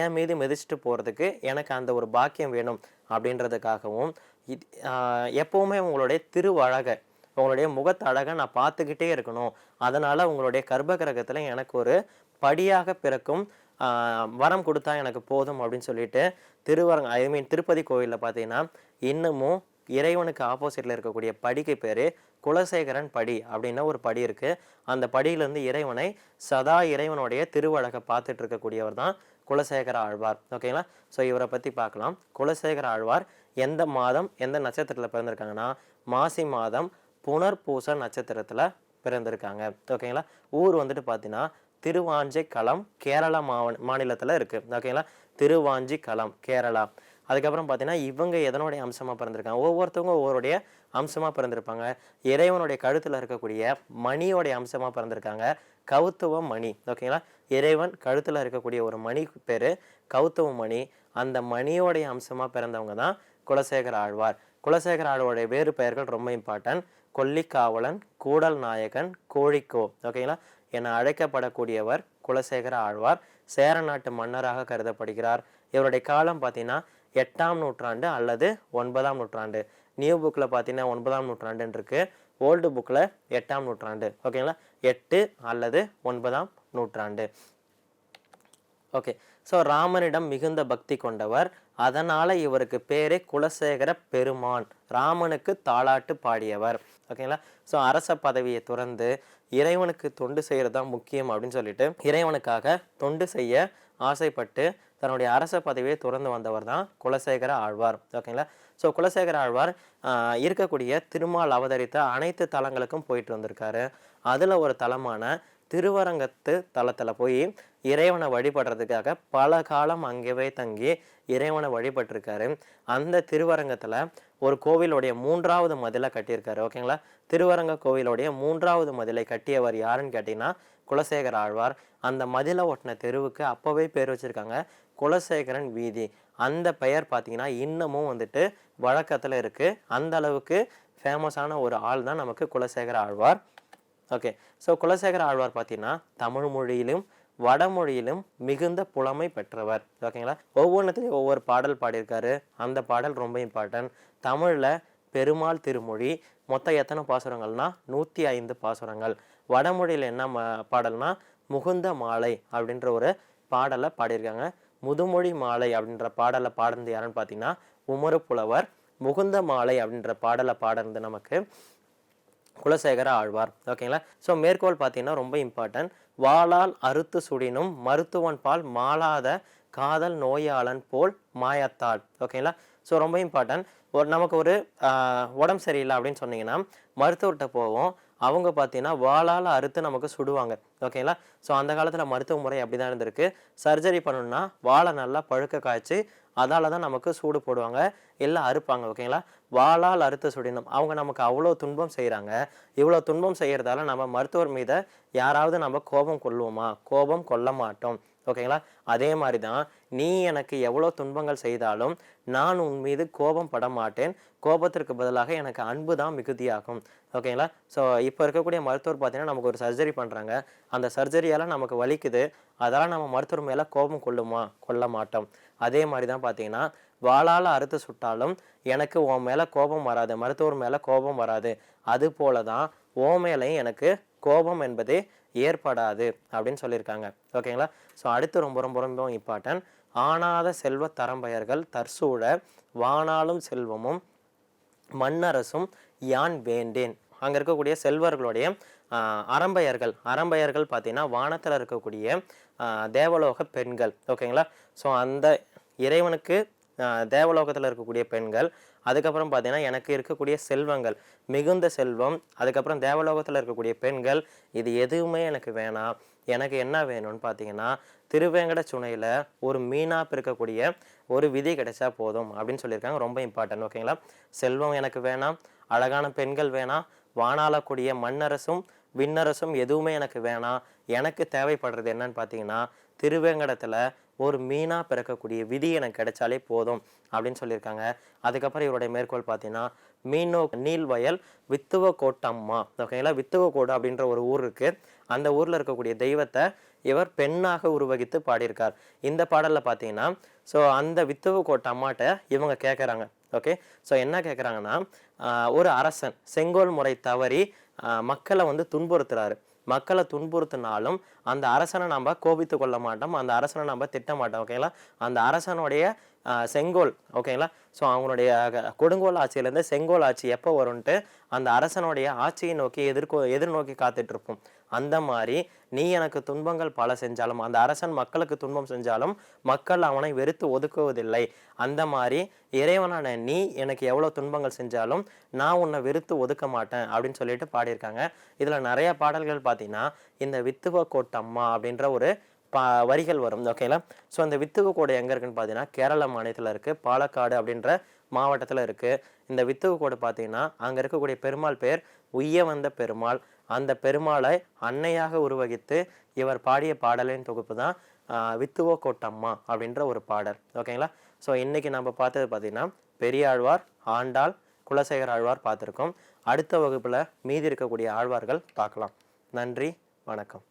என் மீது மிதிச்சுட்டு போகிறதுக்கு எனக்கு அந்த ஒரு பாக்கியம் வேணும் அப்படின்றதுக்காகவும் இது எப்போவுமே உங்களுடைய திருவழகை உங்களுடைய முகத்தழகை நான் பார்த்துக்கிட்டே இருக்கணும். அதனால் உங்களுடைய கர்ப்ப கிரகத்தில் எனக்கு ஒரு படியாக பிறக்கும் வரம் கொடுத்தா எனக்கு போதும் அப்படின்னு சொல்லிட்டு திருவரங்க ஐ மீன் திருப்பதி கோவிலில் பார்த்தீங்கன்னா இன்னமும் இறைவனுக்கு ஆப்போசிட்டில் இருக்கக்கூடிய படிக்கு பேர் குலசேகரன் படி அப்படின்னா ஒரு படி இருக்குது அந்த படியிலேருந்து இறைவனை சதா இறைவனுடைய திருவழகை பார்த்துட்டு இருக்கக்கூடியவர் தான் குலசேகர ஆழ்வார். ஓகேங்களா ஸோ இவரை பற்றி பார்க்கலாம். குலசேகர ஆழ்வார் எந்த மாதம் எந்த நட்சத்திரத்தில் பிறந்திருக்காங்கன்னா மாசி மாதம் புனர்பூச நட்சத்திரத்தில் பிறந்திருக்காங்க. ஓகேங்களா ஊர் வந்துட்டு பார்த்தீங்கன்னா திருவாஞ்சி களம் கேரளா மாவ மாநிலத்தில் இருக்குது ஓகேங்களா திருவாஞ்சி களம் கேரளா. அதுக்கப்புறம் பார்த்தீங்கன்னா இவங்க எதனுடைய அம்சமாக பிறந்திருக்காங்க? ஒவ்வொருத்தவங்க ஒவ்வொருடைய அம்சமாக பிறந்திருப்பாங்க. இறைவனுடைய கழுத்தில் இருக்கக்கூடிய மணியோடைய அம்சமாக பிறந்திருக்காங்க. கௌத்துவ மணி. ஓகேங்களா? இறைவன் கழுத்தில் இருக்கக்கூடிய ஒரு மணி பேர் கௌத்துவ மணி. அந்த மணியோடைய அம்சமாக பிறந்தவங்க தான் குலசேகர ஆழ்வார். குலசேகர ஆழ்வாருடைய வேறு பெயர்கள் ரொம்ப இம்பார்ட்டன்ட் கொல்லிக்காவலன் கூடல் நாயகன் கோழிக்கோ. ஓகேங்களா? என அழைக்கப்படக்கூடியவர் குலசேகர ஆழ்வார். சேர நாட்டு மன்னராக கருதப்படுகிறார். இவருடைய காலம் பார்த்தீங்கன்னா எட்டாம் நூற்றாண்டு அல்லது ஒன்பதாம் நூற்றாண்டு. நியூ புக்கில் பார்த்தீங்கன்னா ஒன்பதாம் நூற்றாண்டுன்னு இருக்குது ஓல்டு புக்கில் எட்டாம் நூற்றாண்டு. ஓகேங்களா எட்டு அல்லது ஒன்பதாம் நூற்றாண்டு. ஓகே ஸோ ராமனிடம் மிகுந்த பக்தி கொண்டவர். அதனால் இவருக்கு பேரே குலசேகர பெருமான். ராமனுக்கு தாளாட்டு பாடியவர். ஓகேங்களா ஸோ அரச பதவியை துறந்து இறைவனுக்கு தொண்டு செய்கிறது தான் முக்கியம் அப்படின்னு சொல்லிட்டு இறைவனுக்காக தொண்டு செய்ய ஆசைப்பட்டு தன்னுடைய அரச பதவியை துறந்து வந்தவர் தான் குலசேகர ஆழ்வார். ஓகேங்களா? ஸோ குலசேகர ஆழ்வார் இருக்கக்கூடிய திருமால் அவதரித்த அனைத்து தலங்களுக்கும் போயிட்டு வந்திருக்காரு. அதில் ஒரு தலமான திருவரங்கத்து தலத்தில் போய் இறைவனை வழிபடுறதுக்காக பல காலம் அங்கேவே தங்கி இறைவனை வழிபட்டிருக்காரு. அந்த திருவரங்கத்தில் ஒரு கோவிலுடைய மூன்றாவது மதிலை கட்டியிருக்காரு. ஓகேங்களா? திருவரங்க கோவிலுடைய மூன்றாவது மதிலை கட்டியவர் யாருன்னு கேட்டிங்கன்னா குலசேகர ஆழ்வார். அந்த மதிலை ஒட்டின தெருவுக்கு அப்போவே பேர் வச்சுருக்காங்க குலசேகரன் வீதி. அந்த பெயர் பார்த்தீங்கன்னா இன்னமும் வந்துட்டு வழக்கத்தில் இருக்குது அந்த அளவுக்கு ஃபேமஸான ஒரு ஆள் தான் நமக்கு குலசேகர ஆழ்வார். ஓகே. ஸோ குலசேகர ஆழ்வார் பார்த்தீங்கன்னா தமிழ் மொழியிலும் வடமொழியிலும் மிகுந்த புலமை பெற்றவர். ஓகேங்களா? ஒவ்வொன்றுத்தையும் ஒவ்வொரு பாடல் பாடியிருக்காரு. அந்த பாடல் ரொம்ப இம்பார்ட்டன்ட் தமிழில் பெருமாள் திருமொழி மொத்தம் எத்தனை பாசுரங்கள்னா? நூற்றி ஐந்து பாசுரங்கள். வடமொழியில் என்ன ம பாடல்னா? முகுந்த மாலை அப்படின்ற ஒரு பாடலை பாடியிருக்காங்க. முதுமொழி மாலை அப்படின்ற பாடலை பாடுறது யாருன்னு பார்த்தீங்கன்னா உமரு புலவர். முகுந்த மாலை அப்படின்ற பாடலை பாடுறது நமக்கு குலசேகர ஆழ்வார். ஓகேங்களா? ஸோ மேற்கோள் பார்த்தீங்கன்னா ரொம்ப இம்பார்ட்டன்ட் வாளால் அறுத்து சுடினும் மருத்துவன் பால் மாளாத காதல் நோயாளன் போல் மாயத்தாள். ஓகேங்களா ஸோ ரொம்ப இம்பார்ட்டன்ட் ஒரு நமக்கு ஒரு உடம்பு சரியில்லை அப்படின்னு சொன்னீங்கன்னா மருத்துவர்கிட்ட போவோம். அவங்க பார்த்தீங்கன்னா வாளால் அறுத்து நமக்கு சுடுவாங்க. ஓகேங்களா ஸோ அந்த காலத்தில் மருத்துவ முறை அப்படி தான் இருந்திருக்கு. சர்ஜரி பண்ணணும்னா வாழை நல்லா பழுக்க காய்ச்சி அதால் தான் நமக்கு சூடு போடுவாங்க. எல்லாம் அறுப்பாங்க ஓகேங்களா? வாளால் அறுத்து சுடினும் அவங்க நமக்கு அவ்வளோ துன்பம் செய்கிறாங்க இவ்வளோ துன்பம் செய்கிறதால நம்ம மருத்துவர் மீத யாராவது நம்ம கோபம் கொள்வோமா கோபம் கொள்ள மாட்டோம் ஓகேங்களா? அதே மாதிரி தான் நீ எனக்கு எவ்வளோ துன்பங்கள் செய்தாலும் நான் உன் மீது கோபம் பட மாட்டேன். கோபத்திற்கு பதிலாக எனக்கு அன்பு தான் மிகுதியாகும் ஓகேங்களா? ஸோ இப்போ இருக்கக்கூடிய மருத்துவர் பார்த்தீங்கன்னா நமக்கு ஒரு சர்ஜரி பண்ணுறாங்க அந்த சர்ஜரியால் நமக்கு வலிக்குது. அதெல்லாம் நம்ம மருத்துவர் மேலே கோபம் கொள்ளுமா? கொள்ள மாட்டோம். அதே மாதிரி தான் பார்த்தீங்கன்னா வாளால் அறுத்து சுட்டாலும் எனக்கு உன் மேலே கோபம் வராது மருத்துவர் மேலே கோபம் வராது. அது போல தான் ஓ மேலேயும் எனக்கு கோபம் என்பதே ஏற்படாது அப்படின்னு சொல்லியிருக்காங்க. ஓகேங்களா? ஸோ அடுத்து ரொம்ப ரொம்ப ரொம்ப இம்பார்ட்டன்ட் ஆனாத செல்வ தரம்பெயர்கள் தற்சூழ வானாலும் செல்வமும் மன்னரசும் யான் வேண்டேன். அங்கே இருக்கக்கூடிய செல்வர்களுடைய அரம்பையர்கள் அரம்பையர்கள் பார்த்தீங்கன்னா வானத்தில் இருக்கக்கூடிய தேவலோக பெண்கள். ஓகேங்களா? ஸோ அந்த இறைவனுக்கு தேவலோகத்தில் இருக்கக்கூடிய பெண்கள் அதுக்கப்புறம் பார்த்தீங்கன்னா எனக்கு இருக்கக்கூடிய செல்வங்கள் மிகுந்த செல்வம் அதுக்கப்புறம் தேவலோகத்தில் இருக்கக்கூடிய பெண்கள் இது எதுவுமே எனக்கு வேணாம். எனக்கு என்ன வேணும்னு பார்த்தீங்கன்னா திருவேங்கட சுனையில் ஒரு மீனாக பிறக்கக்கூடிய ஒரு விதி கிடைச்சா போதும் அப்படின்னு சொல்லியிருக்காங்க. ரொம்ப இம்பார்ட்டன்ட் ஓகேங்களா செல்வம் எனக்கு வேணாம் அழகான பெண்கள் வேணாம் வானாளக்கூடிய மண்ணரசும் விண்ணரசும் எதுவுமே எனக்கு வேணாம். எனக்கு தேவைப்படுறது என்னன்னு பார்த்தீங்கன்னா திருவேங்கடத்தில் ஒரு மீனாக பிறக்கக்கூடிய விதி எனக்கு கிடைச்சாலே போதும் அப்படின்னு சொல்லியிருக்காங்க. அதுக்கப்புறம் இவருடைய மேற்கோள் பார்த்தீங்கன்னா மீனோ நீல்வயல் வித்துவ கோட்டம்மா. ஓகேங்களா வித்துவ கோடு அப்படின்ற ஒரு ஊர் இருக்குது அந்த ஊரில் இருக்கக்கூடிய தெய்வத்தை இவர் பெண்ணாக உருவகித்து பாடியிருக்கார். இந்த பாடலில் பார்த்தீங்கன்னா ஸோ அந்த வித்துவ கோட்டை அம்மாட்ட இவங்க கேட்குறாங்க ஓகே ஸோ என்ன கேட்குறாங்கன்னா ஒரு அரசன் செங்கோல் முறை தவறி மக்களை வந்து துன்புறுத்துறாரு. மக்களை துன்புறுத்தினாலும் அந்த அரசனை நம்ம கோபித்து கொள்ள மாட்டோம். அந்த அரசனை நம்ம திட்ட மாட்டோம் ஓகேங்களா அந்த அரசனுடைய செங்கோல் ஓகேங்களா ஸோ அவங்களுடைய கொடுங்கோல் ஆட்சியிலேருந்து செங்கோல் ஆட்சி எப்போ வரும்ன்ட்டு அந்த அரசனுடைய ஆட்சியை நோக்கி எதிர்கோ எதிர்நோக்கி காத்துட்ருப்போம் அந்த மாதிரி நீ எனக்கு துன்பங்கள் பல செஞ்சாலும் அந்த அரசன் மக்களுக்கு துன்பம் செஞ்சாலும் மக்கள் அவனை வெறுத்து ஒதுக்குவதில்லை. அந்த மாதிரி இறைவனான நீ எனக்கு எவ்வளோ துன்பங்கள் செஞ்சாலும் நான் உன்னை வெறுத்து ஒதுக்க மாட்டேன் அப்படின்னு சொல்லிட்டு பாடியிருக்காங்க. இதில் நிறைய பாடல்கள் பார்த்தீங்கன்னா இந்த வித்துவ கோட்டம்மா அப்படின்ற ஒரு பா வரிகள் வரும். ஓகேங்களா ஸோ அந்த வித்துவ கோடு எங்கே இருக்குன்னு பார்த்தீங்கன்னா கேரள மாநிலத்தில் இருக்குது பாலக்காடு அப்படின்ற மாவட்டத்தில் இருக்குது இந்த வித்துவ கோடு பார்த்தீங்கன்னா அங்கே இருக்கக்கூடிய பெருமாள் பேர் உய்ய வந்த பெருமாள். அந்த பெருமாளை அன்னையாக உருவகித்து இவர் பாடிய பாடலின் தொகுப்பு தான் வித்துவோ கோட்டம்மா அப்படின்ற ஒரு பாடல். ஓகேங்களா? ஸோ இன்றைக்கி நம்ம பார்த்தது பார்த்திங்கன்னா பெரியாழ்வார் ஆண்டாள் குலசேகர் ஆழ்வார் பார்த்துருக்கோம். அடுத்த வகுப்பில் மீதி இருக்கக்கூடிய ஆழ்வார்கள் பார்க்கலாம். நன்றி வணக்கம்.